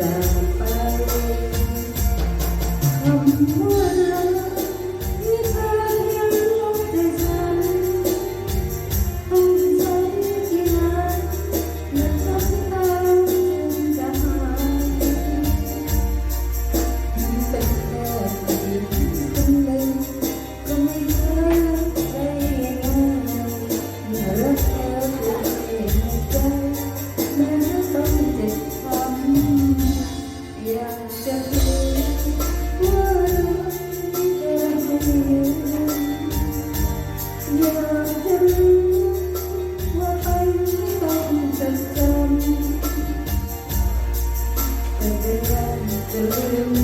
i'm love. Tchau,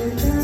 Thank you.